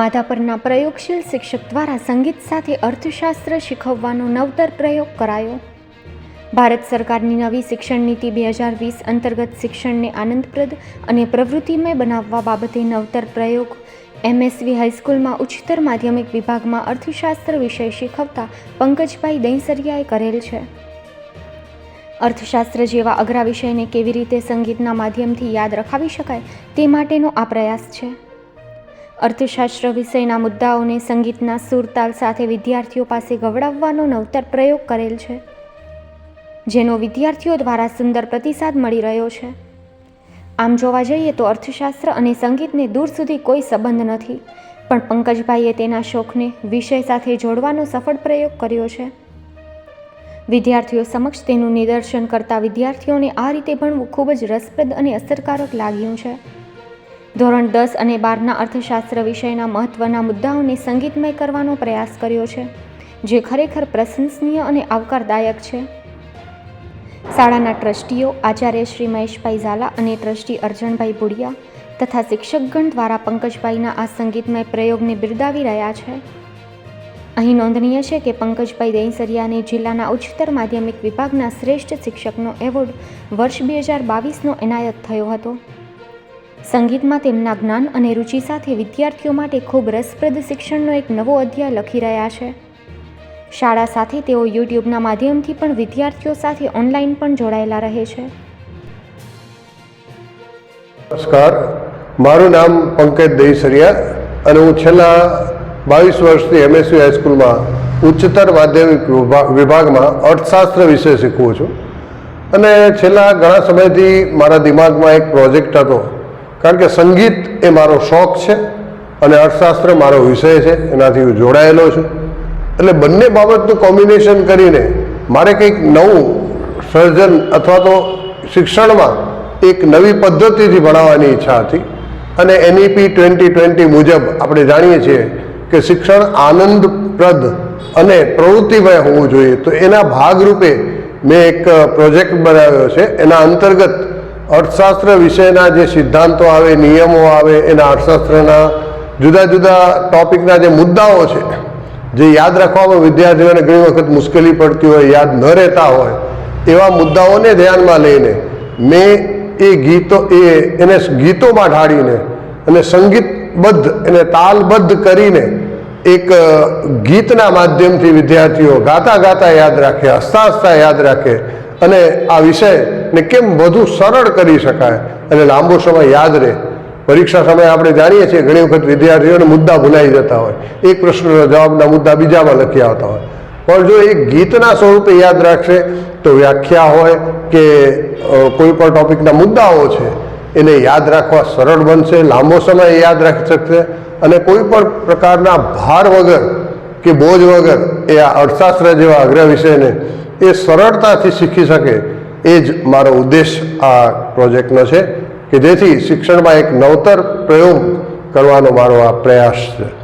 માધાપરના પ્રયોગશીલ શિક્ષક દ્વારા સંગીત સાથે અર્થશાસ્ત્ર શીખવવાનો નવતર પ્રયોગ કરાયો. ભારત સરકારની નવી શિક્ષણ નીતિ બે હજાર વીસ અંતર્ગત શિક્ષણને આનંદપ્રદ અને પ્રવૃત્તિમય બનાવવા બાબતે નવતર પ્રયોગ એમએસવી હાઈસ્કૂલમાં ઉચ્ચતર માધ્યમિક વિભાગમાં અર્થશાસ્ત્ર વિષય શીખવતા પંકજભાઈ દહીંસરિયાએ કરેલ છે. અર્થશાસ્ત્ર જેવા અઘરા વિષયને કેવી રીતે સંગીતના માધ્યમથી યાદ રખાવી શકાય તે માટેનો આ પ્રયાસ છે. અર્થશાસ્ત્ર વિષયના મુદ્દાઓને સંગીતના સુરતાલ સાથે વિદ્યાર્થીઓ પાસે ગવડાવવાનો નવતર પ્રયોગ કરેલ છે, જેનો વિદ્યાર્થીઓ દ્વારા સુંદર પ્રતિસાદ મળી રહ્યો છે. આમ જોવા જઈએ તો અર્થશાસ્ત્ર અને સંગીતને દૂર સુધી કોઈ સંબંધ નથી, પણ પંકજભાઈએ તેના શોખને વિષય સાથે જોડવાનો સફળ પ્રયોગ કર્યો છે. વિદ્યાર્થીઓ સમક્ષ તેનું નિદર્શન કરતા વિદ્યાર્થીઓને આ રીતે ભણવું ખૂબ જ રસપ્રદ અને અસરકારક લાગ્યું છે. ધોરણ દસ અને બારના અર્થશાસ્ત્ર વિષયના મહત્ત્વના મુદ્દાઓને સંગીતમય કરવાનો પ્રયાસ કર્યો છે, જે ખરેખર પ્રશંસનીય અને આવકારદાયક છે. શાળાના ટ્રસ્ટીઓ આચાર્ય શ્રી મહેશભાઈ ઝાલા અને ટ્રસ્ટી અર્જણભાઈ ભુડિયા તથા શિક્ષકગણ દ્વારા પંકજભાઈના આ સંગીતમય પ્રયોગને બિરદાવી રહ્યા છે. અહીં નોંધનીય છે કે પંકજભાઈ દહીસરિયાને જિલ્લાના ઉચ્ચતર માધ્યમિક વિભાગના શ્રેષ્ઠ શિક્ષકનો એવોર્ડ વર્ષ બે હજાર બાવીસનો એનાયત થયો હતો. સંગીતમાં તેમના જ્ઞાન અને રુચિ સાથે વિદ્યાર્થીઓ માટે ખૂબ રસપ્રદ શિક્ષણનો એક નવો અધ્યાય લખી રહ્યા છે. શાળા સાથે તેઓ યુટ્યુબના માધ્યમથી પણ વિદ્યાર્થીઓ સાથે ઓનલાઈન પણ જોડાયેલા રહે છે. નમસ્કાર. મારું નામ પંકજ દહીસરિયા અને હું છેલ્લા બાવીસ વર્ષથી એમએસયુ હાઈસ્કૂલમાં ઉચ્ચતર માધ્યમિક વિભા- વિભાગમાં અર્થશાસ્ત્ર વિષય શીખવું છું. અને છેલ્લા ઘણા સમયથી મારા દિમાગમાં એક પ્રોજેક્ટ હતો. કારણ કે સંગીત એ મારો શોખ છે અને અર્થશાસ્ત્ર મારો વિષય છે, એનાથી હું જોડાયેલો છું. એટલે બંને બાબતનું કોમ્બિનેશન કરીને મારે કંઈક નવું સર્જન અથવા તો શિક્ષણમાં એક નવી પદ્ધતિથી ભણાવવાની ઈચ્છા હતી. અને એનઈપી ટ્વેન્ટી ટ્વેન્ટી મુજબ આપણે જાણીએ છીએ કે શિક્ષણ આનંદપ્રદ અને પ્રવૃત્તિમય હોવું જોઈએ. તો એના ભાગરૂપે મેં એક પ્રોજેક્ટ બનાવ્યો છે. એના અંતર્ગત અર્થશાસ્ત્ર વિષયના જે સિદ્ધાંતો આવે, નિયમો આવે, એના અર્થશાસ્ત્રના જુદા જુદા ટોપિકના જે મુદ્દાઓ છે, જે યાદ રાખવામાં વિદ્યાર્થીઓને ઘણી વખત મુશ્કેલી પડતી હોય, યાદ ન રહેતા હોય, એવા મુદ્દાઓને ધ્યાનમાં લઈને મેં એ ગીતો, એ એને ગીતોમાં ઢાળીને અને સંગીતબદ્ધ એને તાલબદ્ધ કરીને એક ગીતના માધ્યમથી વિદ્યાર્થીઓ ગાતા ગાતા યાદ રાખે, હસતા હસતા યાદ રાખે અને આ વિષયને કેમ વધુ સરળ કરી શકાય? અને લાંબો સમય યાદ રહે. પરીક્ષા સમયે આપણે જાણીએ છીએ ઘણી વખત વિદ્યાર્થીઓને મુદ્દા ભૂલાઈ જતા હોય. એક પ્રશ્નનો જવાબના મુદ્દા બીજામાં લખી આવતા હોય. પણ જો એ ગીતના સ્વરૂપે યાદ રાખશે, તો વ્યાખ્યા હોય કે કોઈ પણ ટોપિકના મુદ્દાઓ છે, એને યાદ રાખવા સરળ બનશે, લાંબો સમય યાદ રાખી શકશે અને કોઈ પણ પ્રકારના ભાર વગર કે બોજ વગર એ આ અર્થશાસ્ત્ર જેવા અગ્ર વિષયને એ સરળતાથી શીખી શકે એ જ મારો ઉદ્દેશ આ પ્રોજેક્ટનો છે કે જેથી શિક્ષણમાં એક નવતર પ્રયોગ કરવાનો મારો આ પ્રયાસ છે.